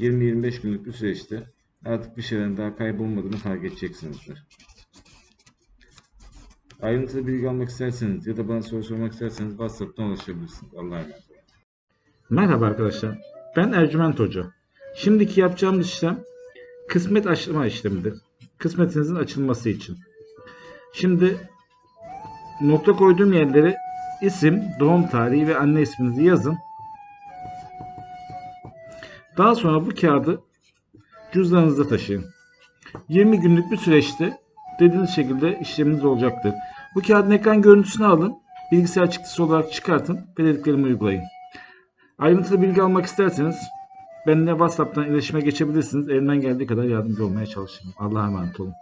20-25 günlük bir süreçte artık bir şeylerin daha kaybolmadığını fark edeceksinizdir. Ayrıntılı bilgi almak isterseniz ya da bana soru sormak isterseniz WhatsApp'tan ulaşabilirsiniz. Allah'a emanet olun. Merhaba arkadaşlar. Ben Ercüment Hoca. Şimdiki yapacağımız işlem kısmet açma işlemidir. Kısmetinizin açılması için. Şimdi nokta koyduğum yerlere isim, doğum tarihi ve anne isminizi yazın. Daha sonra bu kağıdı cüzdanınızda taşıyın. 20 günlük bir süreçte dediğiniz şekilde işleminiz olacaktır. Bu kağıdın ekran görüntüsünü alın, bilgisayar çıktısı olarak çıkartın ve dediklerimi uygulayın. Ayrıntılı bilgi almak isterseniz benimle WhatsApp'tan iletişime geçebilirsiniz. Elimden geldiği kadar yardımcı olmaya çalışırım. Allah'a emanet olun.